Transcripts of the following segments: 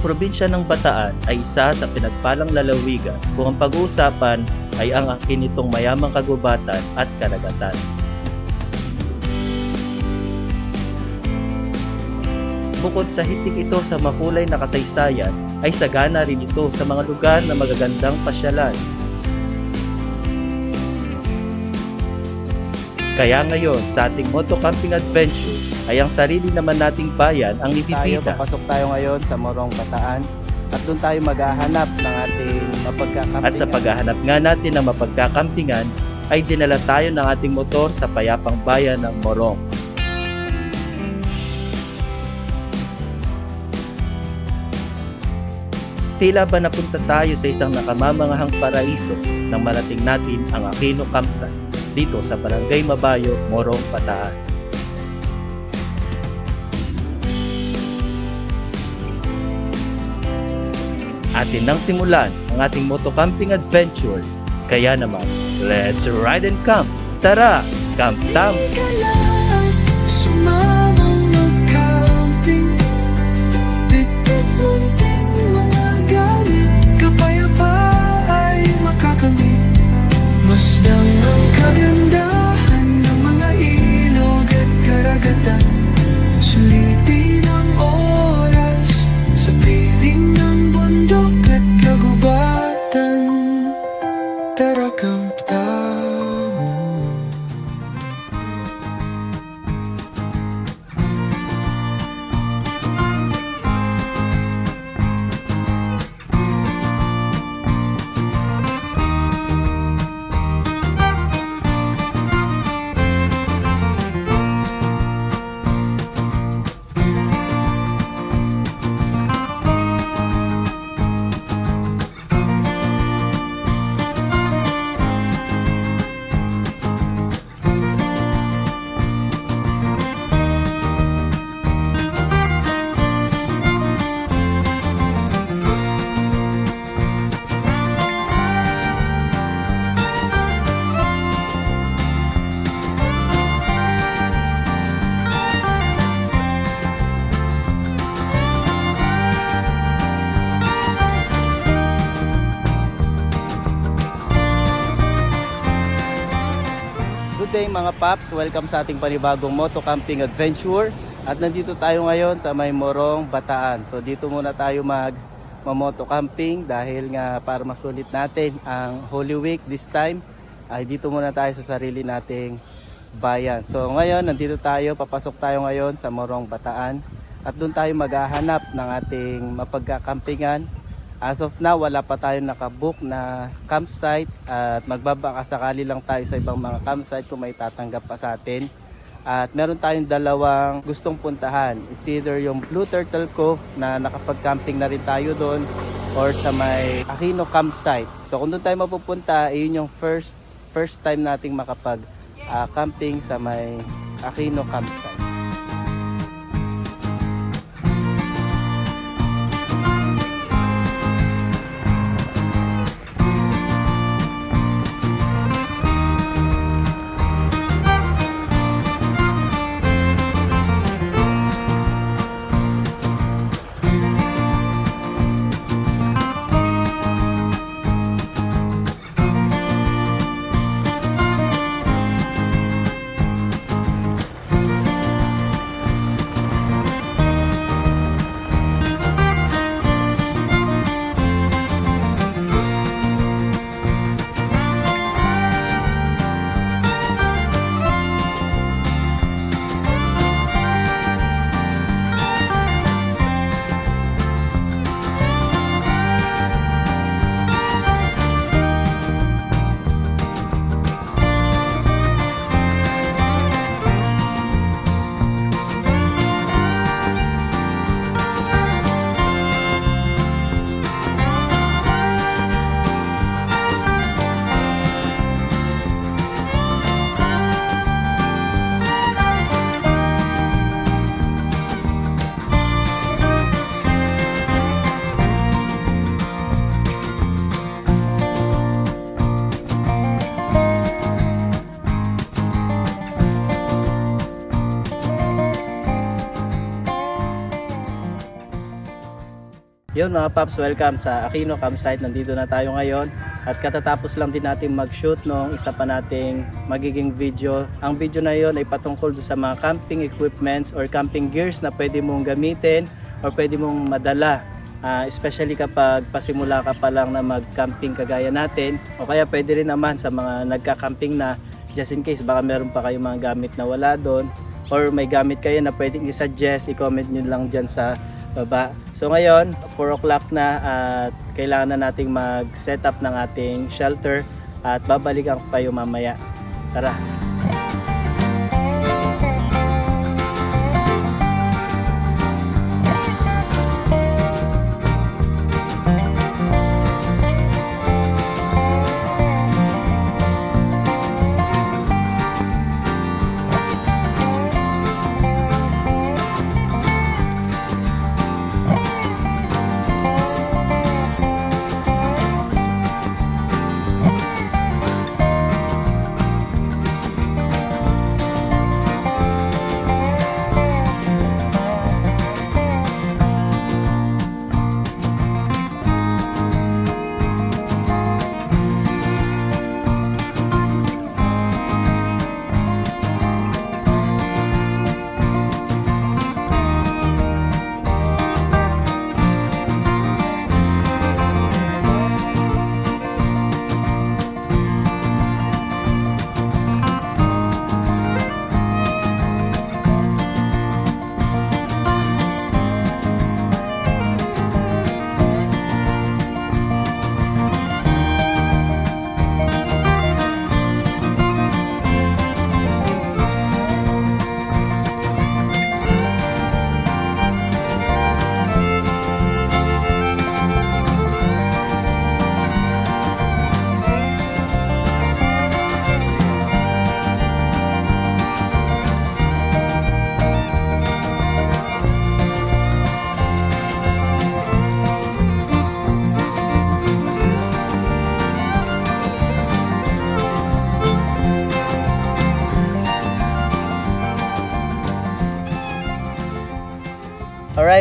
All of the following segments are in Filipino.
Probinsya ng Bataan ay isa sa pinagpalang lalawigan kung ang pag-uusapan ay ang akin nitong mayamang kagubatan at karagatan. Bukod sa hitik ito sa makulay na kasaysayan, ay sagana rin ito sa mga lugar na magagandang pasyalan. Kaya ngayon sa ating moto camping adventure ay ang sarili naman nating bayan ang tayo, ibibida. papasok tayo ngayon sa Morong Bataan at doon tayo maghahanap ng ating mapagkakampingan. At sa paghahanap nga natin ng mapagkakampingan ay dinala tayo ng ating motor sa payapang bayan ng Morong. Tila ba napunta tayo sa isang nakamamangahang paraiso nang marating natin ang Aquino Campsite dito sa Barangay Mabayo, Morong, Bataan. Atin nang simulan ang ating moto camping adventure. Kaya naman, let's ride and camp! Tara, camp tam! Dalam. Mga paps, welcome sa ating panibagong moto camping adventure at nandito tayo ngayon sa may Morong Bataan. So dito muna tayo mag mamoto camping dahil nga para masulit natin ang Holy Week this time ay dito muna tayo sa sarili nating bayan. So ngayon nandito tayo, papasok tayo ngayon sa Morong Bataan at doon tayo maghahanap ng ating mapagkakampingan As of now, wala pa tayong nakabook na campsite at magbabaka sakali lang tayo sa ibang mga campsite kung may tatanggap pa sa atin. At meron tayong dalawang gustong puntahan. It's either yung Blue Turtle Cove na nakapag-camping na rin tayo doon or sa may Aquino campsite. So kung doon tayo mapupunta, yun yung first first time nating makapag ah, camping sa may Aquino campsite. Yun mga paps, welcome sa Aquino Campsite. Nandito na tayo ngayon at katatapos lang din natin mag-shoot nung isa pa nating magiging video. Ang video na yon ay patungkol sa mga camping equipments or camping gears na pwede mong gamitin or pwede mong madala. Ah, especially kapag pasimula ka pa lang na mag-camping kagaya natin o kaya pwede rin naman sa mga nagka-camping na just in case baka meron pa kayong mga gamit na wala doon or may gamit kayo na pwedeng i-suggest, i-comment nyo lang dyan sa baba. So ngayon, 4 o'clock na at kailangan na nating mag-set up ng ating shelter at babalikan ko kayo mamaya. Tara!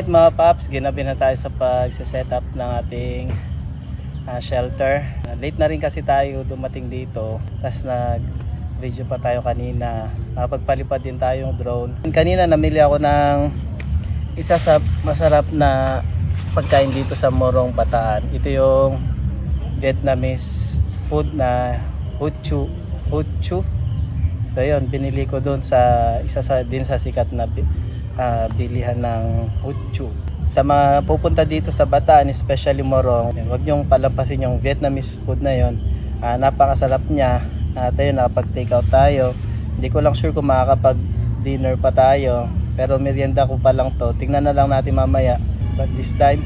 Mga paps, ginabi na tayo sa pag-set up ng ating ah, shelter. Late na rin kasi tayo dumating dito. Tapos nag video pa tayo kanina. Nakapagpalipad din tayong drone. Kanina namili ako ng isa sa masarap na pagkain dito sa Morong Bataan. Ito yung Vietnamese food na Huchu. Huchu. So yun, binili ko doon sa isa sa din sa sikat na ah, bilihan ng Huchu. Sa mga pupunta dito sa Bataan, especially Morong, huwag niyong palampasin yung Vietnamese food na yon. Ah, napakasarap niya. At ayun, nakapag-take out tayo. Hindi ko lang sure kung makakapag-dinner pa tayo. Pero merienda ko pa lang to. Tingnan na lang natin mamaya. But this time,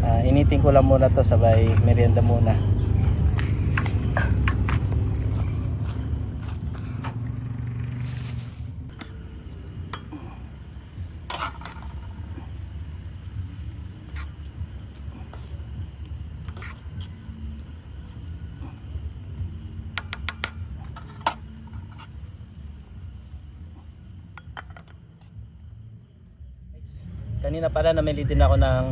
ah, initing ko lang muna to sabay merienda muna. Kanina pala namili din ako ng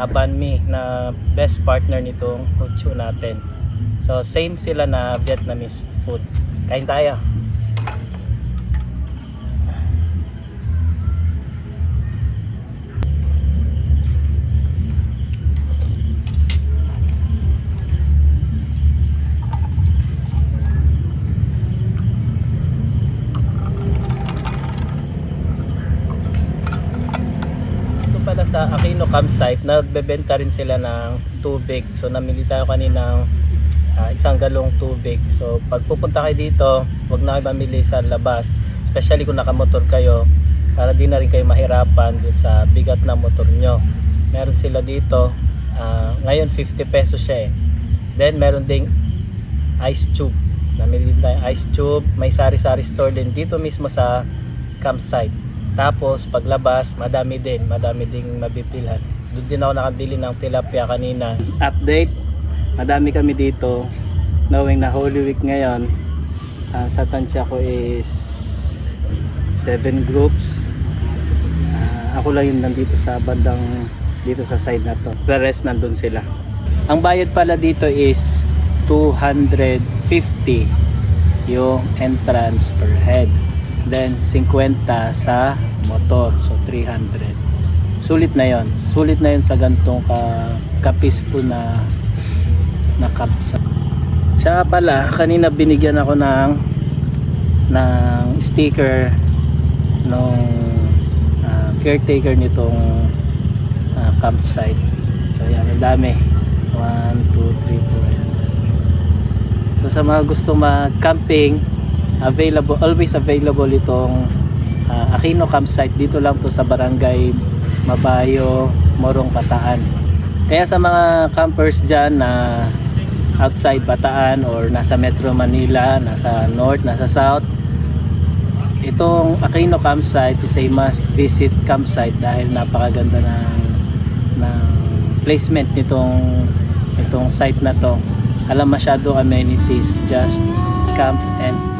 Abanmi na best partner nitong Huchu natin. So same sila na Vietnamese food. Kain tayo. Campsite, nagbebenta rin sila ng tubig. So namili tayo kaninang ah, isang galong tubig. So pag pupunta kayo dito, wag na kayo mamili sa labas. Especially kung nakamotor kayo, para di na rin kayo mahirapan dun sa bigat ng motor nyo. Meron sila dito, ah, ngayon 50 pesos siya eh. Then meron ding ice tube. Namili din tayo ice tube. May sari-sari store din dito mismo sa campsite. Tapos paglabas, madami din, madami ding mabipilhan. Doon din ako nakabili ng tilapia kanina. Update, madami kami dito. Knowing na Holy Week ngayon, ah, sa tansya ko is 7 groups. Ah, ako lang yung nandito sa bandang dito sa side na to. The rest nandun sila. Ang bayad pala dito is 250 yung entrance per head. Then 50 sa motor. So 300. Sulit na yon. Sulit na yon sa gantong ka, ka-peaceful na na campsite. Siya pala, kanina binigyan ako ng ng sticker nung ah, caretaker nitong ah, campsite. So yan, ang dami. 1, 2, 3, 4. So sa mga gusto mag-camping, available, always available itong ah, Aquino campsite. Dito lang to sa barangay Mabayo, Morong Bataan. Kaya sa mga campers dyan na outside Bataan or nasa Metro Manila, nasa North, nasa South, itong Aquino campsite is a must visit campsite dahil napakaganda ng ng placement nitong itong site na to alam masyado amenities just camp and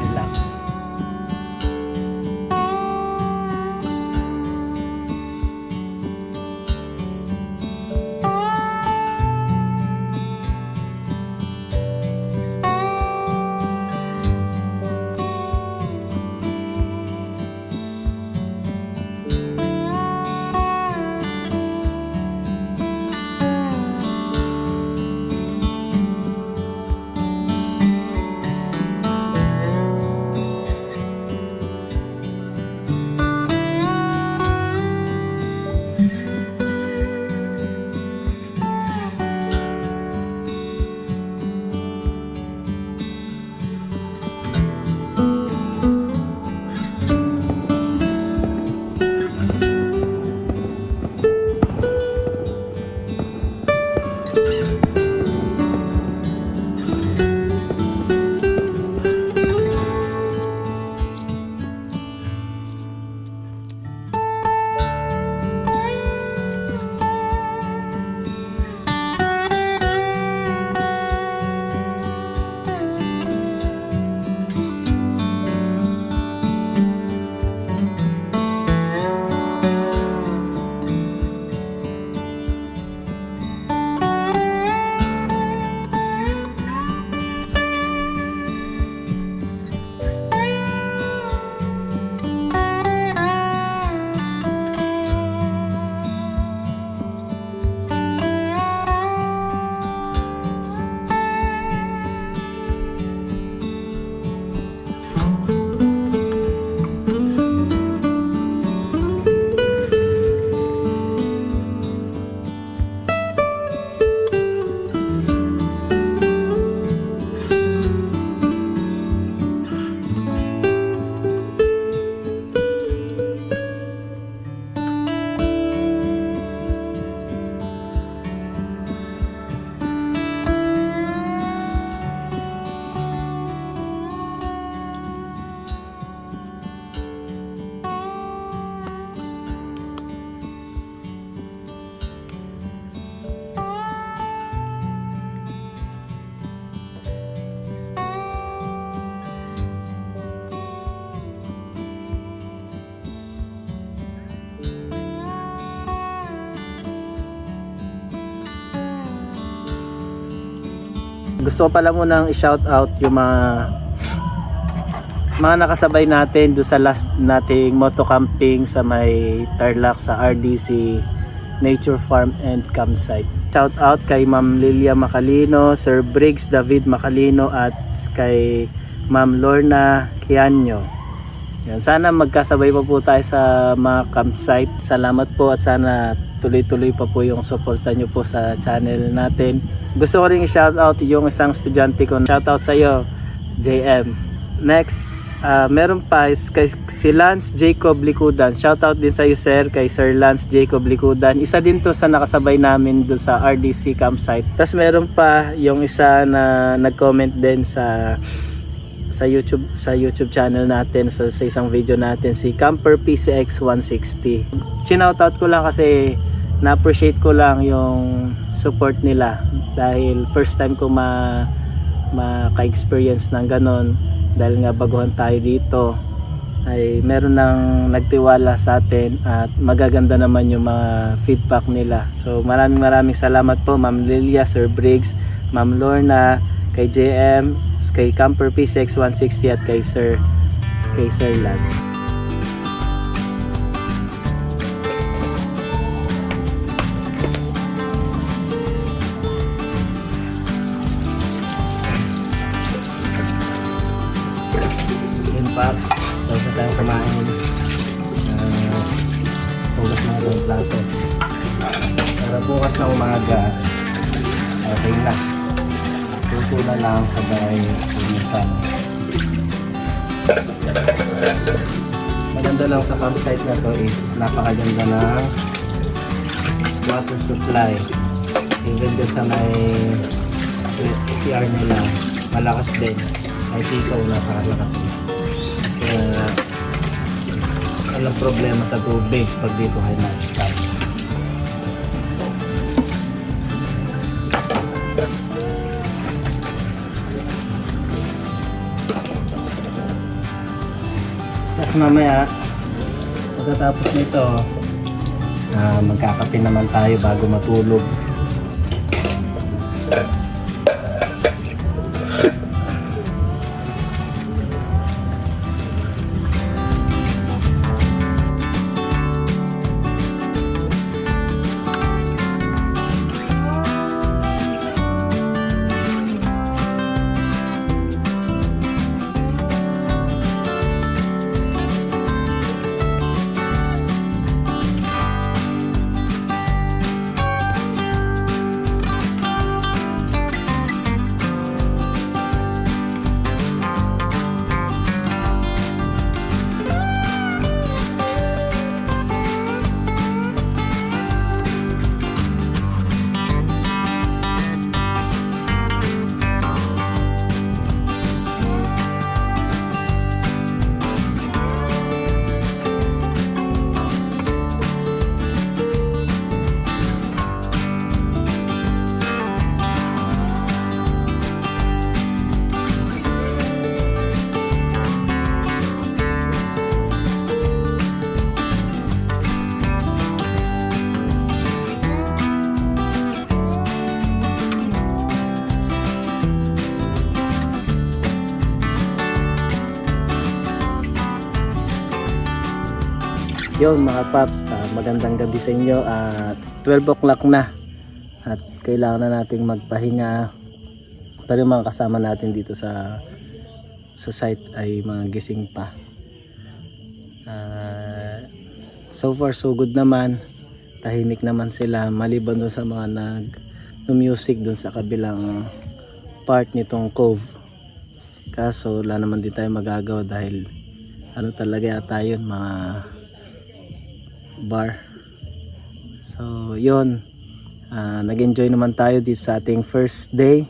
gusto ko pala munang i-shout out yung mga mga nakasabay natin do sa last nating moto camping sa may Tarlac sa RDC Nature Farm and Campsite. Shout out kay Ma'am Lilia Macalino, Sir Briggs David Macalino at kay Ma'am Lorna Kianyo. Yan, sana magkasabay pa po tayo sa mga campsite. Salamat po at sana tuloy-tuloy pa po yung suporta nyo po sa channel natin. Gusto ko rin i-shout out yung isang estudyante ko. Shout out sa iyo, JM. Next, ah, meron pa is kay si Lance Jacob Likudan. Shout out din sa iyo sir, kay Sir Lance Jacob Likudan. Isa din to sa nakasabay namin dun sa RDC campsite. Tapos meron pa yung isa na nag-comment din sa sa YouTube sa YouTube channel natin sa, sa isang video natin si Camper PCX 160. Chinoutout ko lang kasi na-appreciate ko lang yung support nila dahil first time ko ma maka-experience ng ganon dahil nga baguhan tayo dito ay meron nang nagtiwala sa atin at magaganda naman yung mga feedback nila. So maraming maraming salamat po Ma'am Lilia, Sir Briggs, Ma'am Lorna, kay JM, kay Camper P6 160 at kay Sir kay Sir Lance. Supply. Even dun sa may CR nila, malakas din. Ay tikaw napakalakas din. Kaya walang problema sa tubig pag dito kayo nag-stop. Tapos mamaya, pagkatapos nito, ah magkakape naman tayo bago matulog. Yun mga paps, ah, magandang gabi sa inyo. At 12 o'clock na. At kailangan na nating magpahinga. Pero yung mga kasama natin dito sa sa site ay mga gising pa. Ah, so far so good naman. Tahimik naman sila maliban dun sa mga nag music dun sa kabilang part nitong cove. Kaso wala naman din tayo magagawa dahil ano talaga yata yun mga bar. So, yun. Ah, nag-enjoy naman tayo dito sa ating first day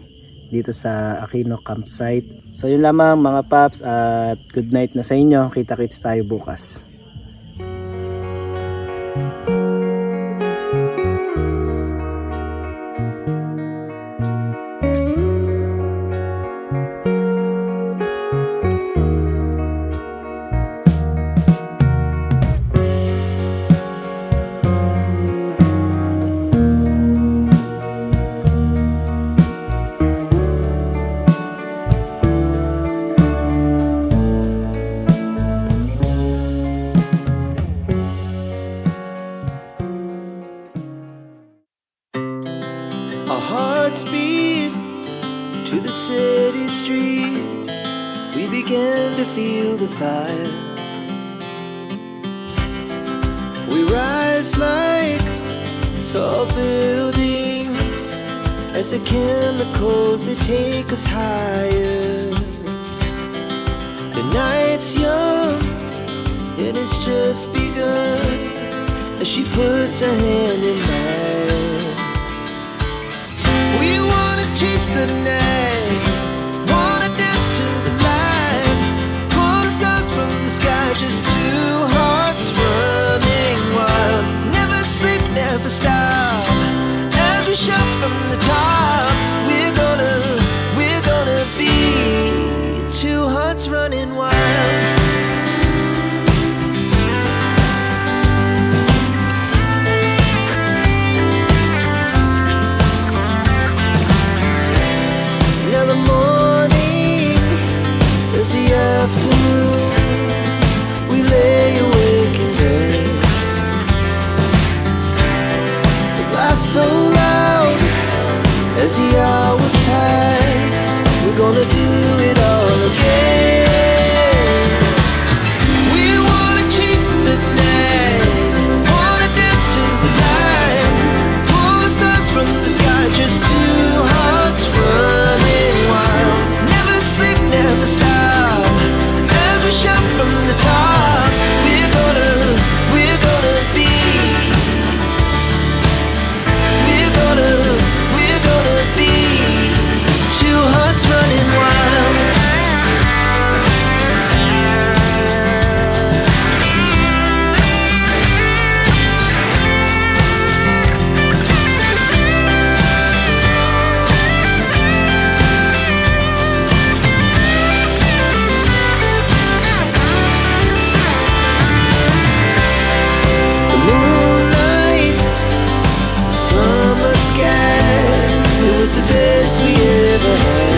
dito sa Aquino Campsite. So, yun lamang mga paps at good night na sa inyo. Kita-kits tayo bukas. Our the best we ever had.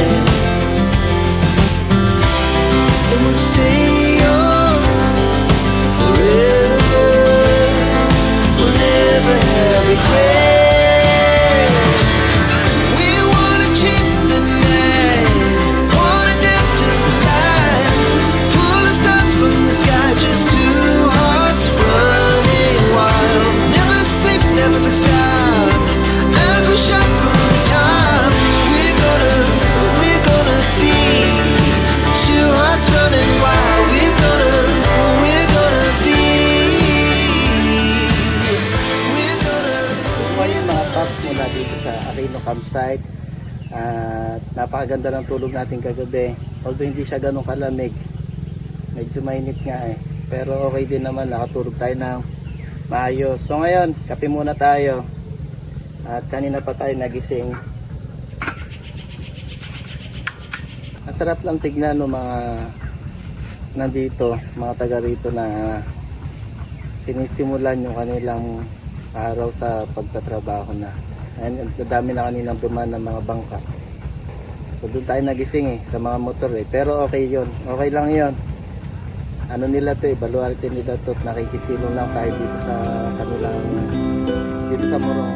Napakaganda ng tulog natin kagabi. Although hindi siya ganun kalamig. Medyo mainit nga eh. Pero okay din naman, nakatulog tayo ng maayos. So ngayon, kape muna tayo. At kanina pa tayo nagising. Ang sarap lang tignan no mga nandito, mga taga rito na sinisimulan yung kanilang araw sa pagtatrabaho na. Ayan, ang dami na kaninang dumaan ng mga bangka. So doon tayo nagising eh, sa mga motor eh. Pero okay yon Okay lang yon Ano nila to eh, baluarte nila to. Nakikisilong lang tayo dito sa kanilang, dito sa Morong.